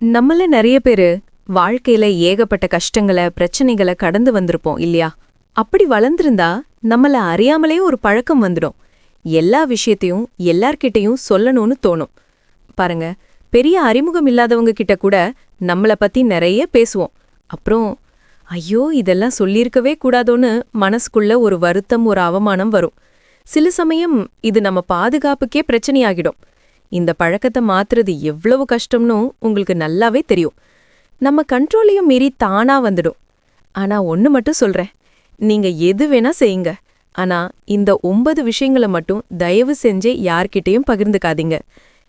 நம்மள நிறைய பேரு வாழ்க்கையில ஏகப்பட்ட கஷ்டங்களை பிரச்சனைகளை கடந்து வந்திருப்போம் இல்லையா? அப்படி வளர்ந்திருந்தா நம்மள அறியாமலே ஒரு பழக்கம் வந்துடும். எல்லா விஷயத்தையும் எல்லார்கிட்டயும் சொல்லணும்னு தோணும். பாருங்க பெரிய அறிமுகம் இல்லாதவங்க கிட்ட கூட நம்மள பத்தி நிறைய பேசுவோம். அப்புறம் ஐயோ இதெல்லாம் சொல்லியிருக்கவே கூடாதோன்னு மனசுக்குள்ள ஒரு வருத்தம் ஒரு அவமானம் வரும். சில சமயம் இது நம்ம பாதுகாப்புக்கே பிரச்சனையாகிடும். இந்த பழக்கத்தை மாத்துறது எவ்வளவு கஷ்டம்னு உங்களுக்கு நல்லாவே தெரியும். நம்ம கண்ட்ரோலையும் மீறி தானா வந்துடும். ஆனா ஒன்னு மட்டும் சொல்றேன். நீங்க எது வேணா செய்யுங்க. ஆனா இந்த ஒன்பது விஷயங்களை மட்டும் தயவு செஞ்சே யார்கிட்டயும் பகிர்ந்துக்காதீங்க.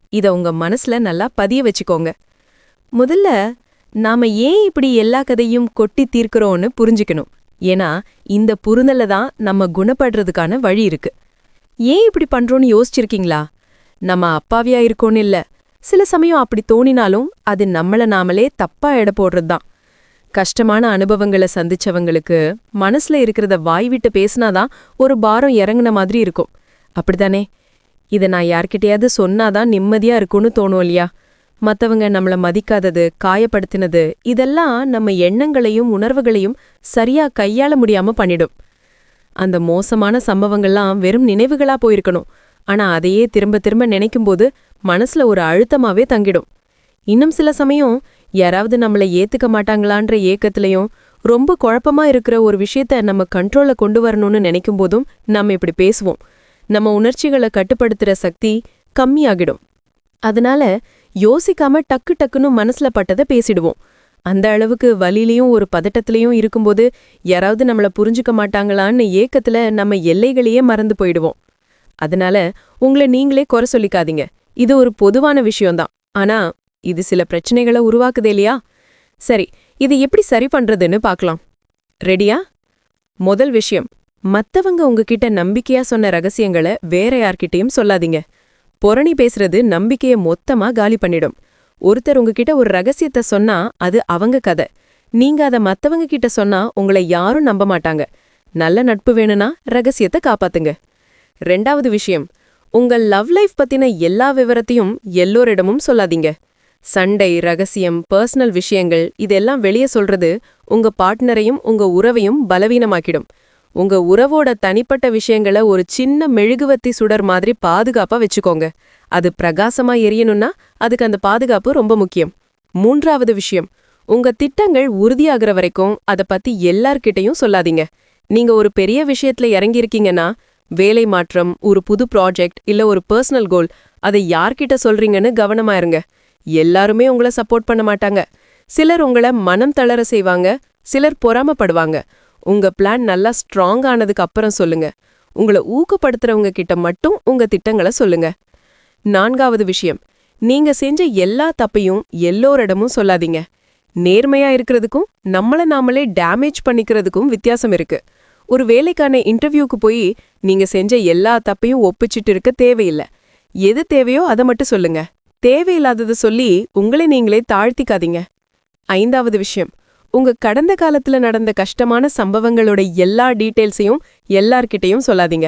இத உங்க மனசுல நல்லா பதிய வச்சுக்கோங்க. முதல்ல நாம ஏன் இப்படி எல்லா கதையும் கொட்டி தீர்க்கிறோம்னு புரிஞ்சுக்கணும். ஏன்னா இந்த புரிதல தான் நம்ம குணப்படுறதுக்கான வழி இருக்கு. ஏன் இப்படி பண்றோம்னு யோசிச்சிருக்கீங்களா? நம்ம அப்பாவியா இருக்கோன்னு இல்ல. சில சமயம் அப்படி தோணினாலும் அது நம்மள நாமளே தப்பா எடை போடுறது தான் கஷ்டமான அனுபவங்களை சந்திச்சவங்களுக்கு மனசுல இருக்கிறத வாய் விட்டு பேசினாதான் ஒரு பாரம் இறங்குன மாதிரி இருக்கும். அப்படிதானே இதை நான் யார்கிட்டயாவது சொன்னாதான் நிம்மதியா இருக்கும்னு தோணும் இல்லையா? மத்தவங்க நம்மள மதிக்காதது காயப்படுத்தினது இதெல்லாம் நம்ம எண்ணங்களையும் உணர்வுகளையும் சரியா கையாள முடியாம பண்ணிடும். அந்த மோசமான சம்பவங்கள்லாம் வெறும் நினைவுகளா போயிருக்கணும். ஆனா அதையே திரும்ப திரும்ப நினைக்கும்போது மனசுல ஒரு அழுத்தமாவே தங்கிடும். இன்னும் சில சமயம் யாராவது நம்மள ஏத்துக்க மாட்டாங்களான்ற ஏக்கத்திலையும் ரொம்ப குழப்பமா இருக்கிற ஒரு விஷயத்த நம்ம கண்ட்ரோல்ல கொண்டு வரணும்னு நினைக்கும் போதும் நம்ம இப்படி பேசுவோம். நம்ம உணர்ச்சிகளை கட்டுப்படுத்துற சக்தி கம்மியாகிடும். அதனால யோசிக்காம டக்கு டக்குன்னு மனசுல பட்டதை பேசிடுவோம். அந்த அளவுக்கு வலியிலையும் ஒரு பதட்டத்திலையும் இருக்கும்போது யாராவது நம்மள புரிஞ்சுக்க மாட்டாங்களான்னு ஏக்கத்துல நம்ம எல்லைகளையே மறந்து போயிடுவோம். அதனால உங்களை நீங்களே குறை சொல்லிக்காதீங்க. இது ஒரு பொதுவான விஷயம்தான். ஆனா இது சில பிரச்சனைகளை உருவாக்குதே இல்லையா? சரி இது எப்படி சரி பண்றதுன்னு பார்க்கலாம். ரெடியா? முதல் விஷயம் மத்தவங்க உங்ககிட்ட நம்பிக்கையா சொன்ன ரகசியங்களை வேற யார்கிட்டயும் சொல்லாதீங்க. பொறணி பேசுறது நம்பிக்கைய மொத்தமா காலி பண்ணிடும். ஒருத்தர் உங்ககிட்ட ஒரு ரகசியத்தை சொன்னா அது அவங்க கதை. நீங்க அத மத்தவங்க கிட்ட சொன்னா உங்களை யாரும் நம்ப மாட்டாங்க. நல்ல நட்பு வேணும்னா ரகசியத்தை காப்பாத்துங்க. ரெண்டாவது விஷயம் உங்கள் லவ் லைஃப் பத்தின எல்லா விவரத்தையும் எல்லோரிடமும் சொல்லாதீங்க. சண்டை ரகசியம் பர்சனல் விஷயங்கள் இதெல்லாம் வெளியே சொல்றது உங்க பார்ட்னரையும் உங்க உறவையும் பலவீனமாக்கிடும். உங்க உறவோட தனிப்பட்ட விஷயங்களை ஒரு சின்ன மெழுகுவத்தி சுடர் மாதிரி பாதுகாப்பா வச்சுக்கோங்க. அது பிரகாசமா எரியணும்னா அதுக்கு அந்த பாதுகாப்பு ரொம்ப முக்கியம். மூன்றாவது விஷயம் உங்க திட்டங்கள் உறுதியாகிற வரைக்கும் அத பத்தி எல்லார்கிட்டயும் சொல்லாதீங்க. நீங்க ஒரு பெரிய விஷயத்துல இறங்கியிருக்கீங்கன்னா வேலை மாற்றம் ஒரு புது ப்ராஜெக்ட் இல்ல ஒரு பர்சனல் கோல் அதை யார்கிட்ட சொல்றீங்கன்னு கவனமா இருங்க. எல்லாருமே உங்கள சப்போர்ட் பண்ண மாட்டாங்க. சிலர் உங்கள மனம் தளர செய்வாங்க சிலர் பொறாமப்படுவாங்க. உங்க பிளான் நல்லா ஸ்ட்ராங் ஆனதுக்கு அப்புறம் சொல்லுங்க. உங்களை ஊக்கப்படுத்துறவங்க கிட்ட மட்டும் உங்க திட்டங்களை சொல்லுங்க. நான்காவது விஷயம் நீங்க செஞ்ச எல்லா தப்பையும் எல்லோரிடமும் சொல்லாதீங்க. நேர்மையா இருக்கிறதுக்கும் நம்மள நாமளே டேமேஜ் பண்ணிக்கிறதுக்கும் வித்தியாசம் இருக்கு. ஒரு வேலைக்கான இன்டர்வியூக்கு போய் நீங்க செஞ்ச எல்லா தப்பையும் ஒப்பிச்சிட்டு இருக்க தேவையில்ல. எது தேவையோ அதை மட்டும் சொல்லுங்க. தேவையில்லாததை சொல்லி உங்களை நீங்களே தாழ்த்திக்காதீங்க. ஐந்தாவது விஷயம். உங்க கடந்த காலத்துல நடந்த கஷ்டமான சம்பவங்களோட எல்லா டீட்டெயில்ஸையும் எல்லார்கிட்டயும் சொல்லாதீங்க.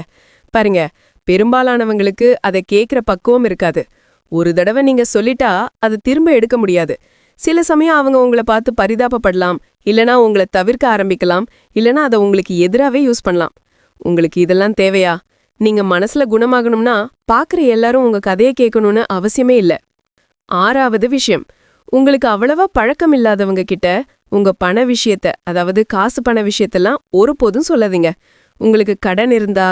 பாருங்க பெரும்பாலானவங்களுக்கு அதை கேட்குற பக்குவம் இருக்காது. ஒரு தடவை நீங்க சொல்லிட்டா அதை திரும்ப எடுக்க முடியாது. சில சமயம் அவங்க உங்களை பார்த்து பரிதாபப்படலாம் இல்லனா உங்களை தவிர்க்க ஆரம்பிக்கலாம் இல்லனா அதை உங்களுக்கு எதிராவே யூஸ் பண்ணலாம். உங்களுக்கு இதெல்லாம் தேவையா? நீங்க மனசுல குணமாகணும்னா பாக்குற எல்லாரும் உங்க கதையை கேட்கணும்னு அவசியமே இல்ல. ஆறாவது விஷயம் உங்களுக்கு அவ்வளவா பழக்கம் இல்லாதவங்க கிட்ட உங்க பண விஷயத்த அதாவது காசு பண விஷயத்தெல்லாம் ஒருபோதும் சொல்லாதீங்க. உங்களுக்கு கடன் இருந்தா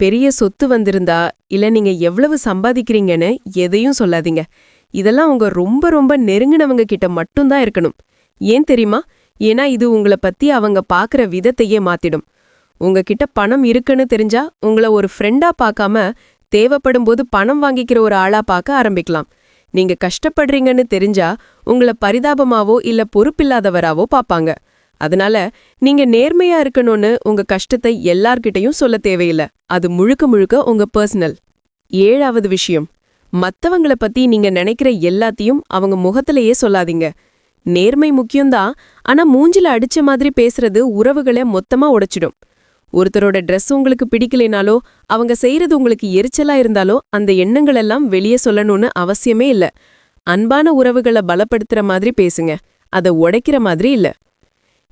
பெரிய சொத்து வந்திருந்தா இல்ல நீங்க எவ்வளவு சம்பாதிக்கிறீங்கன்னு எதையும் சொல்லாதீங்க. இதெல்லாம் உங்க ரொம்ப ரொம்ப நெருங்கினவங்க கிட்ட மட்டும்தான் இருக்கணும். ஏன் தெரியுமா? ஏன்னா இது உங்களை பத்தி அவங்க பாக்குற விதத்தையே மாத்திடும். உங்ககிட்ட பணம் இருக்குன்னு தெரிஞ்சா உங்களை ஒரு ஃப்ரெண்டா பார்க்காம தேவைப்படும் போது பணம் வாங்கிக்கிற ஒரு ஆளா பார்க்க ஆரம்பிக்கலாம். நீங்க கஷ்டப்படுறீங்கன்னு தெரிஞ்சா உங்களை பரிதாபமாவோ இல்ல பொறுப்பில்லாதவராவோ பாப்பாங்க. அதனால நீங்க நேர்மையா இருக்கணும்னு உங்க கஷ்டத்தை எல்லார்கிட்டயும் சொல்ல தேவையில்ல. அது முழுக்க முழுக்க உங்க பர்சனல் ஏழாவது விஷயம். மத்தவங்கள பத்தி நீங்க நினைக்கிற எல்லாத்தையும் அவங்க முகத்திலேயே சொல்லாதீங்க. நேர்மை முக்கியம்தான். ஆனா மூஞ்சில அடிச்ச மாதிரி பேசுறது உறவுகளை மொத்தமா உடைச்சிடும். ஒருத்தரோட ட்ரெஸ் உங்களுக்கு பிடிக்கலைனாலோ அவங்க செய்யறது உங்களுக்கு எரிச்சலா இருந்தாலோ அந்த எண்ணங்கள் எல்லாம் வெளியே சொல்லணும்னு அவசியமே இல்ல. அன்பான உறவுகளை பலப்படுத்துற மாதிரி பேசுங்க. அதை உடைக்கிற மாதிரி இல்ல.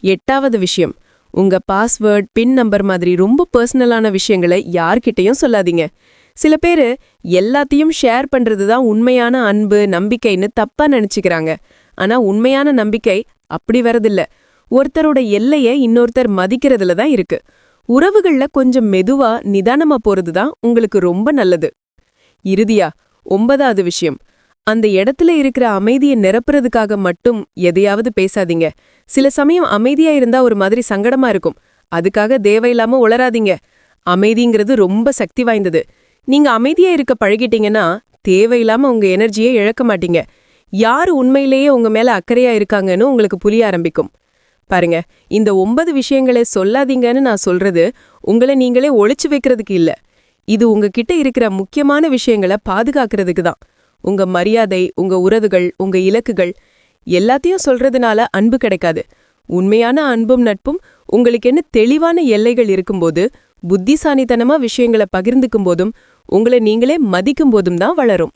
எட்டாவது விஷயம். உங்க பாஸ்வேர்ட் பின் நம்பர் மாதிரி ரொம்ப பர்சனலான விஷயங்களை யார்கிட்டயும் சொல்லாதீங்க. சில பேரு எல்லாத்தையும் ஷேர் பண்றது தான் உண்மையான அன்பு நம்பிக்கைன்னு தப்பா நினச்சிக்கிறாங்க. ஆனா உண்மையான நம்பிக்கை அப்படி வரதில்ல. ஒருத்தரோட எல்லையை இன்னொருத்தர் மதிக்கிறதுல தான் இருக்கு. உறவுகள்ல கொஞ்சம் மெதுவா நிதானமா போறது தான் உங்களுக்கு ரொம்ப நல்லது. இறுதியா ஒன்பதாவது விஷயம். அந்த இடத்துல இருக்கிற அமைதியை நிரப்புறதுக்காக மட்டும் எதையாவது பேசாதீங்க. சில சமயம் அமைதியா இருந்தா ஒரு மாதிரி சங்கடமா இருக்கும். அதுக்காக தேவையில்லாம உளராதீங்க அமைதிங்கிறது ரொம்ப சக்தி வாய்ந்தது. நீங்க அமைதியா இருக்க பழகிட்டீங்கன்னா தேவையில்லாம உங்க எனர்ஜியை இழக்க மாட்டீங்க. யாரு உண்மையிலேயே உங்க மேல அக்கறையா இருக்காங்கன்னு உங்களுக்கு புரிய ஆரம்பிக்கும். பாருங்க இந்த ஒன்பது விஷயங்களை சொல்லாதீங்கன்னு நான் சொல்றது உங்களை நீங்களே ஒழிச்சு வைக்கிறதுக்கு இல்ல. இது உங்ககிட்ட இருக்கிற முக்கியமான விஷயங்களை பாதுகாக்கிறதுக்கு தான். உங்க மரியாதை உங்க உறவுகள் உங்க இலக்குகள் எல்லாத்தையும் சொல்றதுனால அன்பு கிடைக்காது. உண்மையான அன்பும் நட்பும் உங்களுக்கு என்ன தெளிவான எல்லைகள் இருக்கும்போது புத்திசாலித்தனமா விஷயங்களை பகிர்ந்துக்கும் போதும் உங்களை நீங்களே மதிக்கும் போதும் தான் வளரும்.